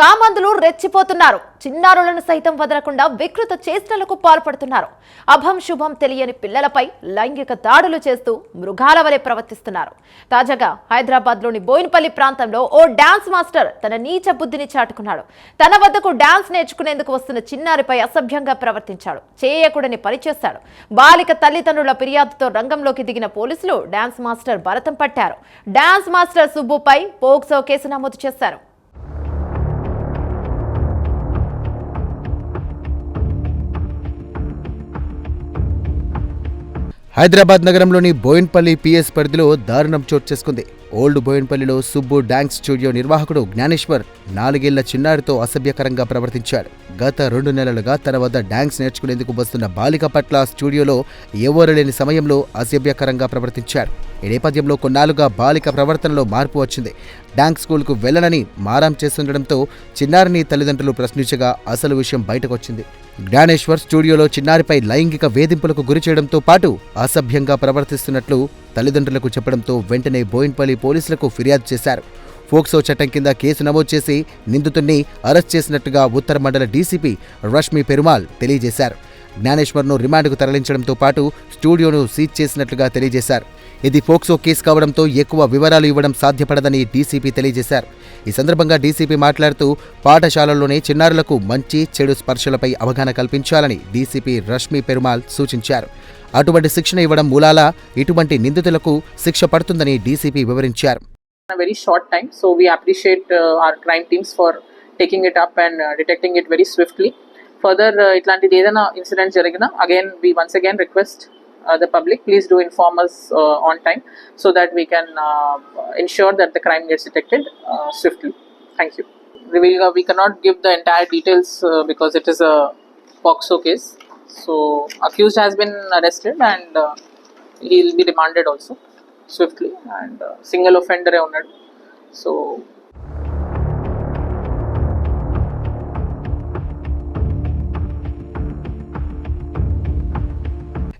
కామందులు రెచ్చిపోతున్నారు. చిన్నారులను సైతం వదలకుండా వికృత చేష్టలకు పాల్పడుతున్నారు. అభం శుభం తెలియని పిల్లలపై లైంగిక దాడులు చేస్తూ మృగాల వలె ప్రవర్తిస్తున్నారు. తాజాగా హైదరాబాద్లోని బోయినపల్లి ప్రాంతంలో ఓ డాన్స్ మాస్టర్ తన నీచ బుద్ధిని చాటుకున్నాడు. తన వద్దకు డాన్స్ నేర్చుకునేందుకు వస్తున్న చిన్నారిపై అసభ్యంగా ప్రవర్తించాడు. చేయకూడని పని బాలిక తల్లిదండ్రుల ఫిర్యాదుతో రంగంలోకి దిగిన పోలీసులు డాన్స్ మాస్టర్ భరతం పట్టారు. డాన్స్ మాస్టర్ సుబ్బుపై పోక్సో కేసు నమోదు చేశారు. హైదరాబాద్ నగరంలోని బోయిన్పల్లి పిఎస్ పరిధిలో దారుణం చోటు చేసుకుంది. ఓల్డ్ బోయిన్పల్లిలో సుబ్బు డాన్స్ స్టూడియో నిర్వాహకుడు జ్ఞానేశ్వర్ నాలుగేళ్ళ చిన్నారితో అసభ్యకరంగా ప్రవర్తించాడు. గత రెండు నెలలుగా తన వద్ద డాన్స్ నేర్చుకునేందుకు వస్తున్న బాలిక పట్ల స్టూడియోలో ఎవరు లేని సమయంలో అసభ్యకరంగా ప్రవర్తించాడు ఈ నేపథ్యంలో కొన్నాళ్ళుగా బాలిక ప్రవర్తనలో మార్పు వచ్చింది. డాంక్ స్కూల్కు వెళ్ళనని మారం చేస్తుండటంతో చిన్నారిని తల్లిదండ్రులు ప్రశ్నించగా అసలు విషయం బయటకొచ్చింది. జ్ఞానేశ్వర్ స్టూడియోలో చిన్నారిపై లైంగిక వేధింపులకు గురి చేయడంతో పాటు అసభ్యంగా ప్రవర్తిస్తున్నట్లు తల్లిదండ్రులకు చెప్పడంతో వెంటనే బోయిన్పల్లి పోలీసులకు ఫిర్యాదు చేశారు. ఫోక్సో చట్టం కింద కేసు నమోదు చేసి నిందితుడిని అరెస్ట్ చేసినట్టుగా ఉత్తర మండల డీసీపీ రష్మి పెరుమాల్ తెలియజేశారు. జ్ఞానేశ్వర్ను రిమాండ్కు తరలించడంతో పాటు స్టూడియోను సీజ్ చేసినట్లుగా తెలియజేశారు. ఇది ఫోక్సో కేసు కావడంతో ఎక్కువ వివరాలు ఇవ్వడం సాధ్యపడదని డీసీపీ తెలియజేశారు. ఈ సందర్భంగా డీసీపీ మాట్లాడుతూ పాఠశాలల్లోనే చిన్నారులకు మంచి చెడు స్పర్శలపై అవగాహన కల్పించాలని డీసీపీ రష్మి పెరుమాల్ సూచించారు. అటువంటి శిక్షణ ఇవ్వడం మూలాల? ఇటువంటి నిందితులకు శిక్ష పడుతుందని డీసీపీ వివరించారు. Very short time so we appreciate our crime teams for taking it up and detecting it very swiftly further ఇట్లాంటిది ఏదైనా ఇన్సిడెంట్ జరిగినా again we once again request the public please do inform us uh, on time so that we can uh, ensure that the crime gets detected uh, swiftly. Thank you. We, uh, cannot give the entire details uh, because it is a POXO case. So accused has been arrested and uh, he will be remanded also swiftly and uh, single offender ఏ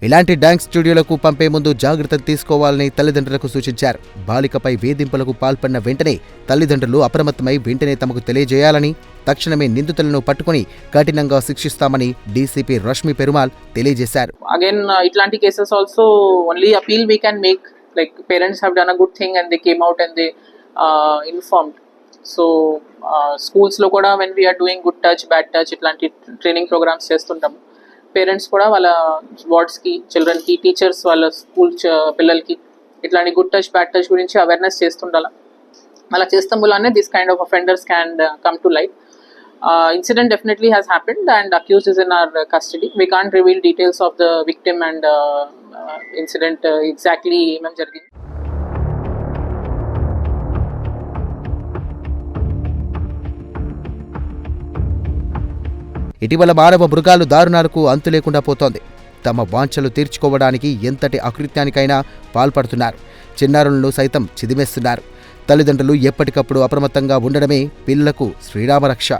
ఇలాంటి dance స్టూడియోలకు పంపే ముందు జాగ్రత్తలు తీసుకోవాలని తల్లిదండ్రులకు సూచించారు. బాలికపై వేధింపులకు పాల్పడిన వెంటనే తల్లిదండ్రులు అప్రమత్తమై వెంటనే తమకు తెలియజేయాలని తక్షణమే నిందితులను పట్టుకుని కఠినంగా శిక్షిస్తామని డీసీపీ రష్మి పెరుమాల్ తెలియజేశారు. అగైన్ ఇట్లాంటి cases also only appeal we can make like parents have done a good thing and they came out and they informed so స్కూల్స్లో కూడా when we are doing good touch bad touch ఇట్లాంటి training programmes చేస్తుంటాము. Parents కూడా వాళ్ళ వార్డ్స్కి చిల్డ్రన్కి teachers వాళ్ళ school పిల్లలకి ఇట్లాంటి గుడ్ టచ్ బ్యాడ్ టచ్ గురించి అవేర్నెస్ చేస్తుండాల. అలా చేస్తాం వల్లనే this kind of offenders can come to light incident definitely has happened and accused is in our custody we can't reveal details of the victim and incident exactly ఏమేమి జరిగింది. ఇటీవల మానవ మృగాలు దారుణాలకు అంతు లేకుండా పోతోంది. తమ వాంఛలు తీర్చుకోవడానికి ఎంతటి అకృత్యానికైనా పాల్పడుతున్నారు. చిన్నారులను సైతం చిదిమేస్తున్నారు. తల్లిదండ్రులు ఎప్పటికప్పుడు అప్రమత్తంగా ఉండడమే పిల్లలకు శ్రీరామరక్ష.